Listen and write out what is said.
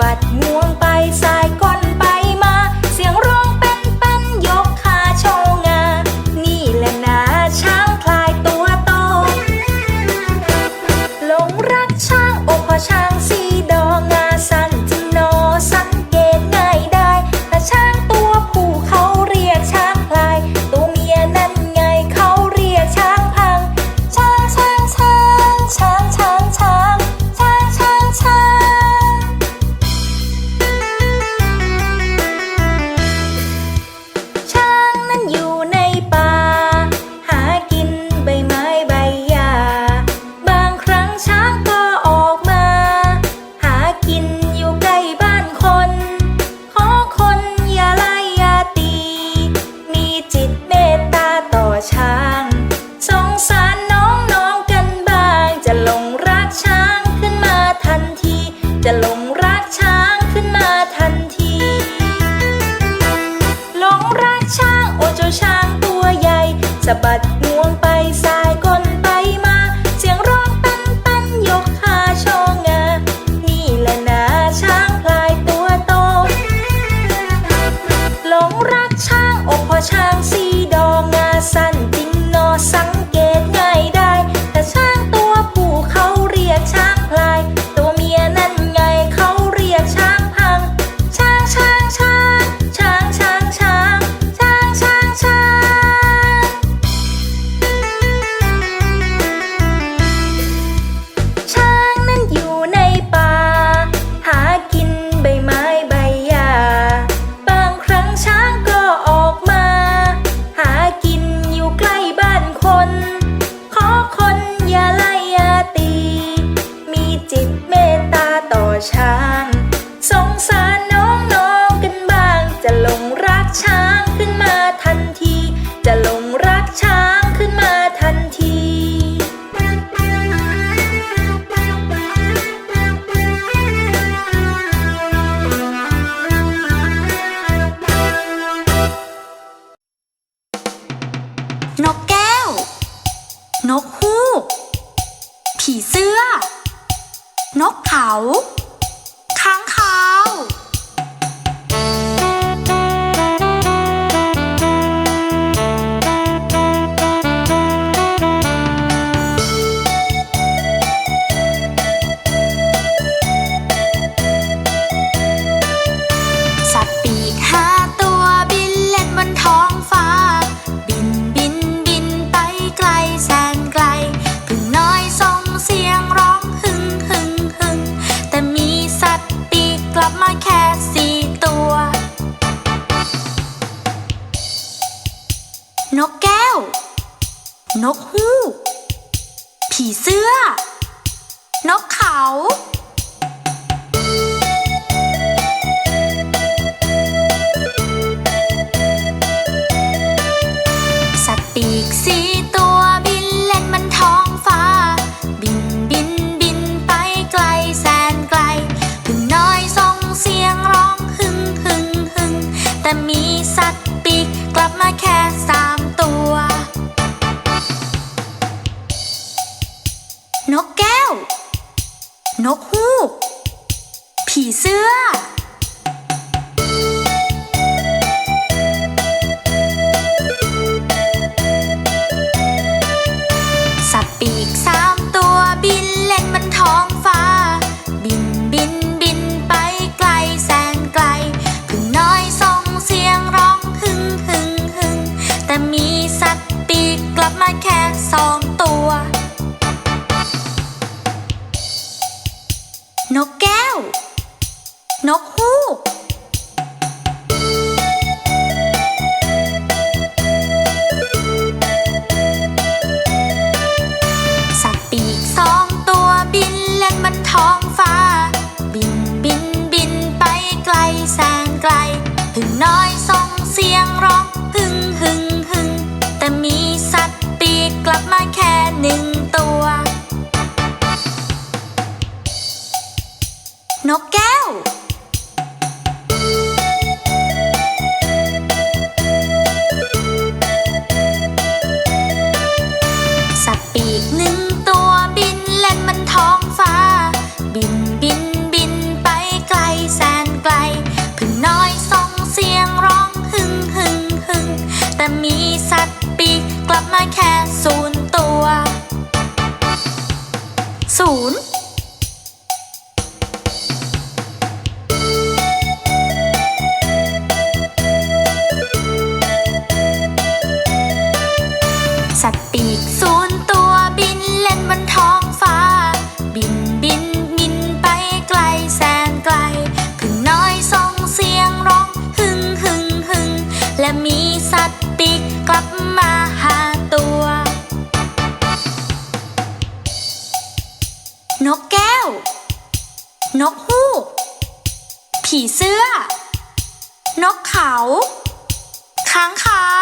บัดเมื But. ช้าง สงสารน้องๆกันบ้าง จะลงรักช้างขึ้นมาทันที จะลงรักช้างขึ้นมาทันที นกแก้ว นกฮูก ผีเสื้อ นกเขา นกแก้ว นกฮูก ผีเสื้อ นกเขา นกฮูก ผีเสื้อ นกแก้ว นกฮูก สัตว์ปีกสองตัวบินเล่นบนท้องฟ้า มีสัตว์ปีกกลับมาแค่สู นกฮูก ผีเสื้อ นกเขา ค้างคาว